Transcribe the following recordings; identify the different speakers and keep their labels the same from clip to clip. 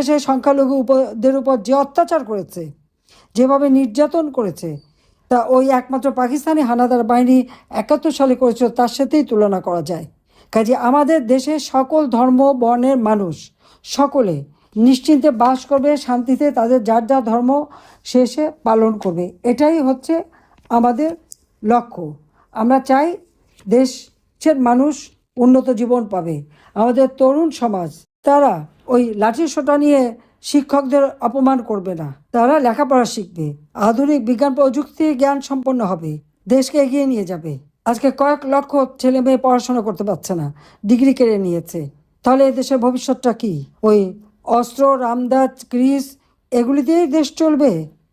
Speaker 1: এসে সংখ্যালঘু উপদের উপর যে অত্যাচার করেছে, যেভাবে নির্যাতন করেছে, তা ওই একমাত্র পাকিস্তানি হানাদার বাহিনী একাত্তর সালে করেছিল, তার সাথেই তুলনা করা যায়। কাজে আমাদের দেশে সকল ধর্ম, বর্ণের মানুষ সকলে নিশ্চিন্তে বাস করবে, শান্তিতে তাদের যার যা ধর্ম শেষে পালন করবে। এটাই হচ্ছে আমাদের লক্ষ্য। আমরা চাই দেশের মানুষ উন্নত জীবন পাবে। আমাদের তরুণ সমাজ তারা ওই লাঠি সোটা নিয়ে শিক্ষকদের অপমান করবে না। তারা লেখাপড়া শিখবে, আধুনিক বিজ্ঞান প্রযুক্তি জ্ঞান সম্পন্ন হবে, দেশকে এগিয়ে নিয়ে যাবে। আজকে কয়েক লক্ষ ছেলে মেয়ে পড়াশোনা করতে পারছে না, ডিগ্রি কেড়ে নিয়েছে। তাহলে দেশের ভবিষ্যৎটা কি? ওই অস্ত্র, রামদাস গ্রিস এগুলি দিয়েই দেশ চলবে?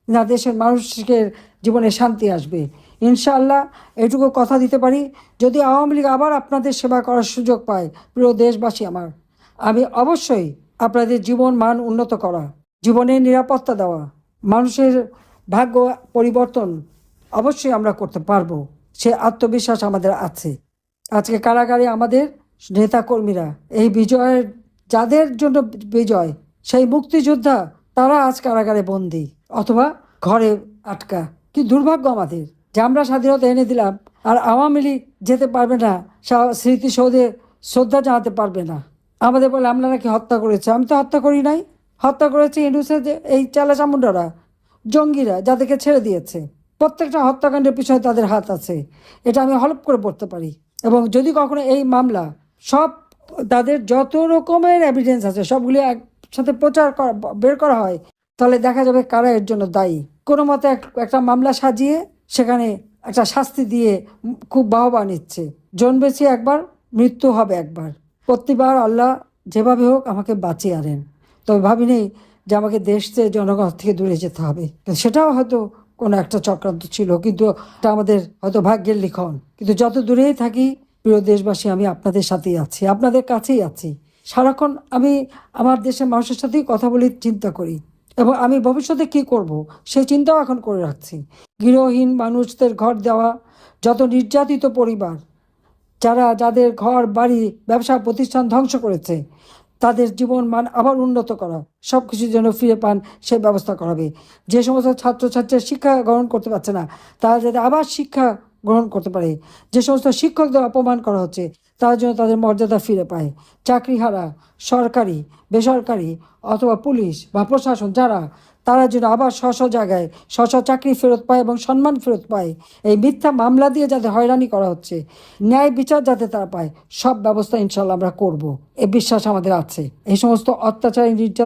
Speaker 1: না দেশের মানুষের জীবনে শান্তি আসবে? ইনশাআল্লাহ এটুকু কথা দিতে পারি। যদি আওয়ামী লীগ আবার আপনাদের সেবা করার সুযোগ পায়, প্রিয় দেশবাসী আমার আমি অবশ্যই আপনাদের জীবন মান উন্নত করা, জীবনের নিরাপত্তা দেওয়া, মানুষের ভাগ্য পরিবর্তন অবশ্যই আমরা করতে পারব। সে আত্মবিশ্বাস আমাদের আছে। আজকে কারাগারে আমাদের নেতাকর্মীরা, এই বিজয়ের যাদের জন্য বিজয়, সেই মুক্তিযোদ্ধা, তারা আজ কারাগারে বন্দি অথবা ঘরে আটকা। কি দুর্ভাগ্য আমাদের। যে আমরা স্বাধীনতা এনে দিলাম, আর আওয়ামী লীগ যেতে পারবে না স্মৃতিসৌধে শ্রদ্ধা জানাতে পারবে না। আমাদের বলে, আমরা নাকি হত্যা করেছে। আমি তো হত্যা করি নাই। হত্যা করেছে ইন্ডুসের যে এই চালা চামুন্ডারা জঙ্গিরা যাদেরকে ছেড়ে দিয়েছে। প্রত্যেকটা হত্যাকাণ্ডের পিছনে তাদের হাত আছে। এটা আমি হলপ করে পড়তে পারি। এবং যদি কখনো এই মামলা সব তাদের যত রকমের এভিডেন্স আছে, সবগুলি একসাথে প্রচার করা, বের করা হয়, তাহলে দেখা যাবে কারা এর জন্য দায়ী। কোনো মতে এক- একটা মামলা সাজিয়ে সেখানে একটা শাস্তি দিয়ে খুব বাহবা নিচ্ছে। জন্মেছি একবার, মৃত্যু হবে একবার। প্রতিবার আল্লাহ যেভাবে হোক আমাকে বাঁচিয়ে আনেন। তবে ভাবিনি যে আমাকে দেশ থেকে জনগণ থেকে দূরে যেতে হবে। সেটাও হয়তো কোনো একটা চক্রান্ত ছিল, কিন্তু এটা আমাদের হয়তো ভাগ্যের লিখন। কিন্তু যত দূরেই থাকি, প্রিয় দেশবাসী, আমি আপনাদের সাথেই আছি, আপনাদের কাছেই আছি। সারাক্ষণ আমি আমার দেশের মানুষের সাথেই কথা বলি, চিন্তা করি। এবং আমি ভবিষ্যতে কি করব, সেই চিন্তাও এখন করে রাখছি। গৃহহীন মানুষদের ঘর দেওয়া, যত নির্যাতিত পরিবার যারা যাদের ঘর, বাড়ি, ব্যবসা, প্রতিষ্ঠান ধ্বংস করেছে, তাদের জীবন মান আবার উন্নত করা সব কিছু যেন ফিরে পান সেই ব্যবস্থা করাবে। যে সমস্ত ছাত্রছাত্রীরা শিক্ষা গ্রহণ করতে পারছে না, তারা যাতে আবার শিক্ষা গ্রহণ করতে পারে। যে সমস্ত শিক্ষকদের অপমান করা হচ্ছে, তার জন্য তাদের মর্যাদা ফিরে পায়। চাকরিহারা, সরকারি, বেসরকারি অথবা পুলিশ বা প্রশাসন যারা তারা যেন আবার স্ব স্ব জায়গায় স্ব স্ব চাকরি ফেরত পায় এবং সম্মান ফেরত পায়। এই মিথ্যা মামলা দিয়ে যাতে হয়রানি করা হচ্ছে, ন্যায় বিচার যাতে তারা পায়, সব ব্যবস্থা ইনশাল্লাহ আমরা করব। এ বিশ্বাস আমাদের আছে। এই সমস্ত অত্যাচারী নির্যাতন